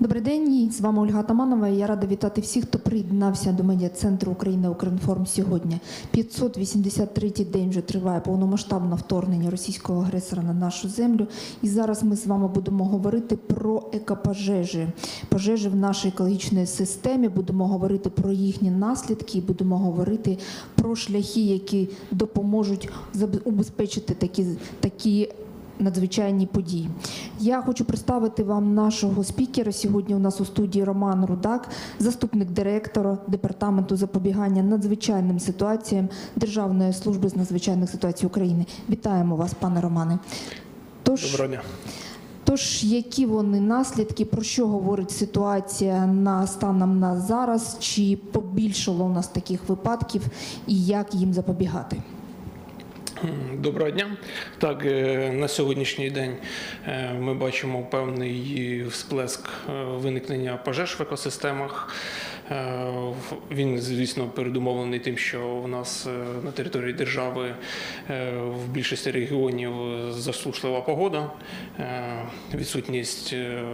Добрий день, з вами Ольга Таманова. Я рада вітати всіх, хто приєднався до медіа центру України Укрінформ сьогодні. 583-й день вже триває повномасштабне вторгнення російського агресора на нашу землю. І зараз ми з вами будемо говорити про екопожежі, пожежі в нашій екологічній системі. Будемо говорити про їхні наслідки, будемо говорити про шляхи, які допоможуть убезпечити такі такі надзвичайні події. Я хочу представити вам нашого спікера. Сьогодні у нас у студії Роман Рудак, заступник директора департаменту запобігання надзвичайним ситуаціям Державної служби з надзвичайних ситуацій України. Вітаємо вас, пане Романе. Тож, Доброго дня. тож, які вони наслідки, про що говорить ситуація на станом на зараз? Чи побільшало у нас таких випадків, і як їм запобігати? Доброго дня. Так, е, на сьогоднішній день е, ми бачимо певний всплеск е, виникнення пожеж в екосистемах. Е, Він, звісно, передумовлений тим, що у нас е, на території держави е, в більшості регіонів засушлива погода, відсутність. Е,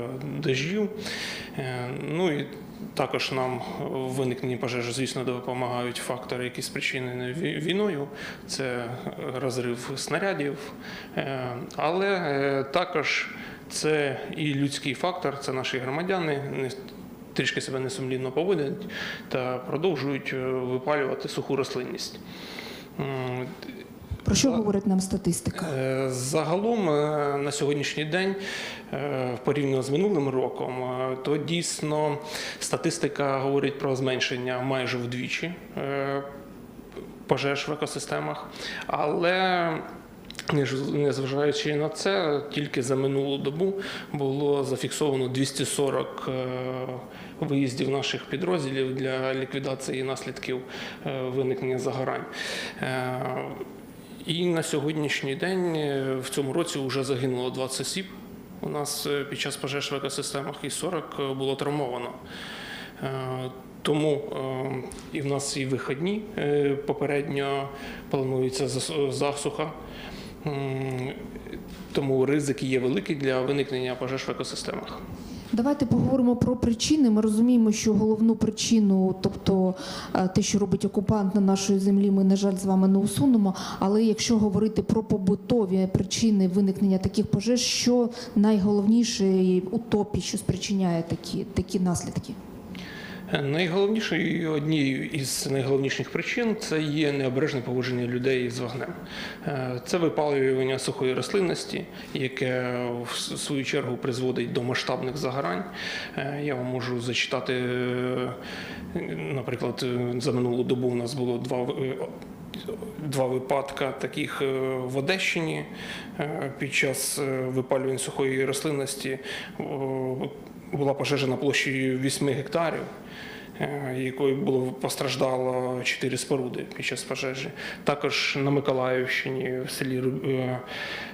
Ну і також нам в виникненні пожежі, звісно, допомагають фактори, які спричинені війною. Це розрив снарядів, але також це і людський фактор, це наші громадяни. Трішки себе несумлінно поводять та продовжують е, випалювати суху рослинність. Про що говорить нам статистика? Е, Загалом е, на сьогоднішній день, порівняно з минулим роком, то дійсно статистика говорить про зменшення майже вдвічі пожеж в екосистемах. Але незважаючи на це, тільки за минулу добу було зафіксовано 240 е, виїздів наших підрозділів для ліквідації наслідків е, виникнення загорань. Е, і на сьогоднішній день в цьому році вже загинуло 20 осіб. У нас під час пожеж в екосистемах і 40 було травмовано. Тому і в нас і вихідні попередньо планується зас- засуха. Тому ризики є великі для виникнення пожеж в екосистемах. Давайте поговоримо про причини. Ми розуміємо, що головну причину, тобто е, те, що робить окупант на нашій землі, ми, на жаль, з вами не усунемо. Але якщо говорити про побутові причини виникнення таких пожеж, що найголовніше у топі, що спричиняє такі, такі наслідки? Найголовнішою однією із найголовніших причин це є необережне поводження людей з вогнем. Е, Це випалювання сухої рослинності, яке в свою чергу призводить до масштабних загорань. Е, Я вам можу зачитати, е, наприклад, за минулу добу у нас було два. Два випадка таких в Одещині під час випалювання сухої рослинності була пожежа на площі 8 гектарів, е, якою було постраждало 4 споруди під час пожежі. Також на Миколаївщині в селі е,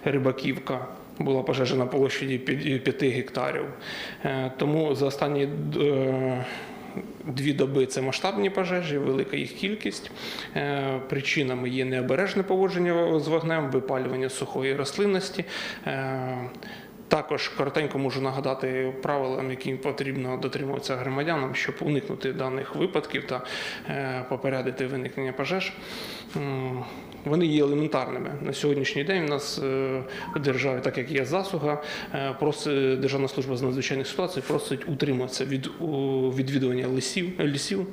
Рибаківка. Була пожежа на площаді 5 гектарів. Е, Тому за останні Дві доби це масштабні пожежі, велика їх кількість. Причинами є необережне поводження з вогнем, випалювання сухої рослинності. Також коротенько можу нагадати правилам, яким потрібно дотримуватися громадянам, щоб уникнути даних випадків та е, попередити виникнення пожеж. Вони є елементарними. На сьогоднішній день у нас е, в державі, так як є засуга, е, просить Державна служба з надзвичайних ситуацій просить утриматися від відвідування лісів. лісів.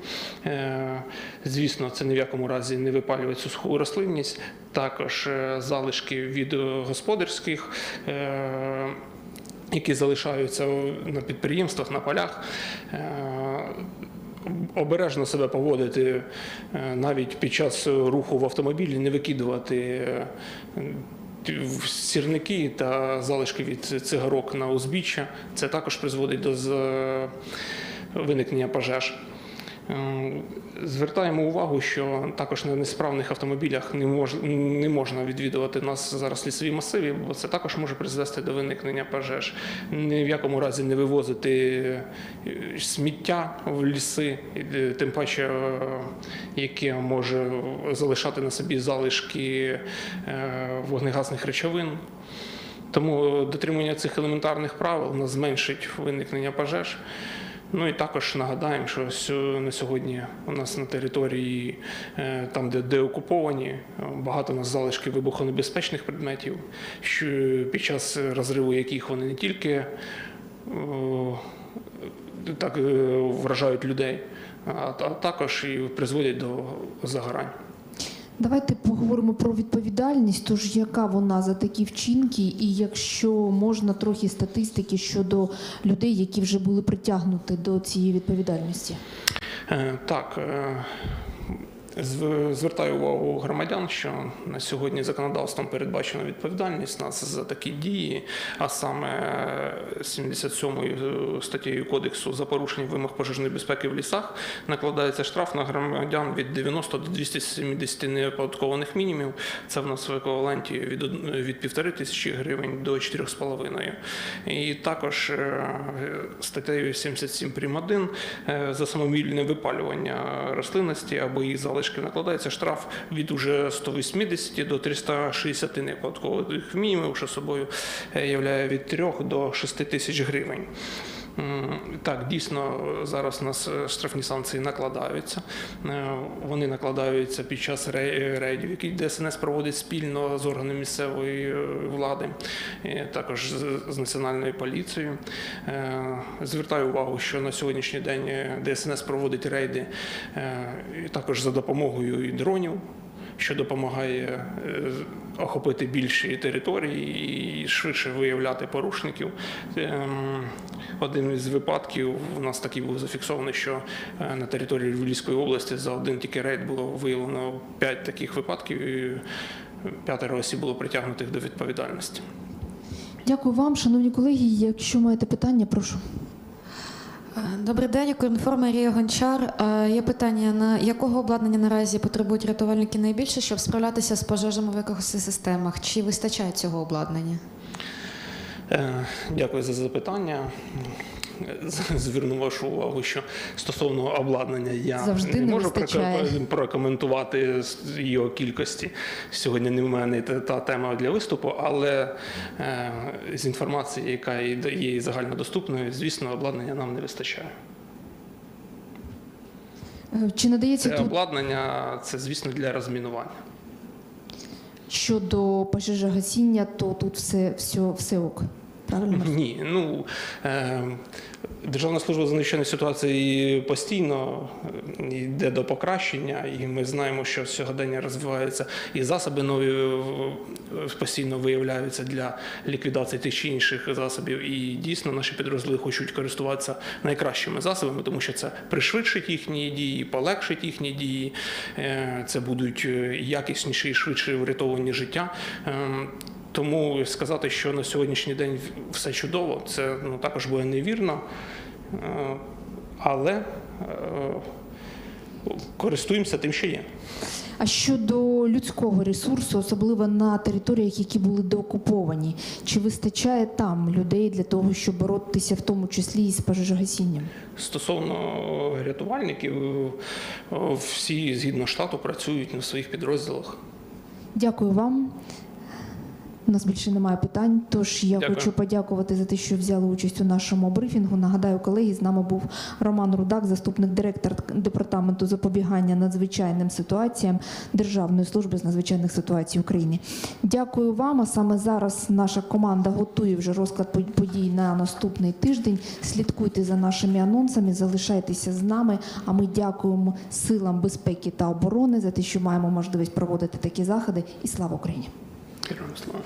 Звісно, це ні в якому разі не випалювати суху рослинність, також залишки від господарських. Які залишаються на підприємствах, на полях. Е, Обережно себе поводити е, навіть під час руху в автомобілі, не викидувати е, сірники та залишки від цигарок на узбіччя. Це також призводить до виникнення пожеж. Е, Звертаємо увагу, що також на несправних автомобілях не, мож, не можна відвідувати нас зараз лісові масиви, бо це також може призвести до виникнення пожеж. Ні в якому разі не вивозити е, сміття в ліси, е, тим паче, яке може залишати на собі залишки вогнегасних речовин. Тому дотримання цих елементарних правил нас зменшить виникнення пожеж. Ну і також нагадаємо, що на сьогодні у нас на території, е, там, де, де окуповані, е, багато у нас залишків вибухонебезпечних предметів, що під час розриву яких вони не тільки о, так е, вражають людей, а також і призводять до загорань. Давайте поговоримо про відповідальність. Тож яка вона за такі вчинки, і якщо можна трохи статистики щодо людей, які вже були притягнуті до цієї відповідальності? Е, Так, е, звертаю увагу громадян, що на сьогодні законодавством передбачена відповідальність нас за такі дії, а саме 77 статтею Кодексу за порушення вимог пожежної безпеки в лісах накладається штраф на громадян від 90 до 270 неоподаткованих мінімумів. Це в нас в еквіваленті від, від півтори тисячі гривень до 4,5. І також е, статтею 77 прим. 1 е, за самовільне випалювання рослинності або її їх залишків накладається штраф від уже 180 до 360 неоподаткованих мінімумів, що собою е, являє від 3 до 6 тисяч гривень. Так, дійсно, зараз у нас е, штрафні санкції накладаються. Е, Вони накладаються під час рей- рейдів, які ДСНС проводить спільно з органами місцевої е, влади, також з- національною поліцією. Е, Звертаю увагу, що на сьогоднішній день е, ДСНС проводить рейди е, також за допомогою дронів що допомагає е, охопити більші території і швидше виявляти порушників. Ем, Один із випадків у нас такий був зафіксований, що е, на території Львівської області за один тільки рейд було виявлено 5 таких випадків, і п'ятеро осіб було притягнутих до відповідальності. Дякую вам, шановні колеги. Якщо маєте питання, прошу. Е, Добрий день, Укрінформ Марія Гончар. Е, Є питання, на якого обладнання наразі потребують рятувальники найбільше, щоб справлятися з пожежами в екосистемах? Чи вистачає цього обладнання? Е, Дякую за запитання. Зверну вашу увагу, що стосовно обладнання я Завжди не не можу прока- прокоментувати його кількості. Сьогодні не в мене та, та тема для виступу, але е, з інформації, яка є є загальнодоступною, звісно, обладнання нам не вистачає. Е, Чи надається Це тут обладнання, це звісно для розмінування. щодо пожежогасіння, то тут все, все, все ок. Правильно? Ні, ну е, Державна служба з надзвичайних ситуацій постійно е, йде до покращення, і ми знаємо, що сьогодення розвивається і засоби нові е, постійно виявляються для ліквідації тих чи інших засобів. І дійсно наші підрозділи хочуть користуватися найкращими засобами, тому що це пришвидшить їхні дії, полегшить їхні дії. Е, Це будуть е, якісніші і швидше врятовані життя. Ем, тому сказати, що на сьогоднішній день все чудово, це ну, також буде невірно. Е, Але е, користуємося тим, що є. А щодо людського ресурсу, особливо на територіях, які були деокуповані, чи вистачає там людей для того, щоб боротися в тому числі і з пожежогасінням? Стосовно рятувальників, е, всі згідно штату працюють на своїх підрозділах. Дякую вам. У нас більше немає питань, тож я Дякую. хочу подякувати за те, що взяли участь у нашому брифінгу. Нагадаю, колеги, з нами був Роман Рудак, заступник директора департаменту запобігання надзвичайним ситуаціям Державної служби з надзвичайних ситуацій України. Дякую вам. А саме зараз наша команда готує вже розклад подій на наступний тиждень. Слідкуйте за нашими анонсами, залишайтеся з нами. А ми дякуємо силам безпеки та оборони за те, що маємо можливість проводити такі заходи. І слава Україні! Героям слава.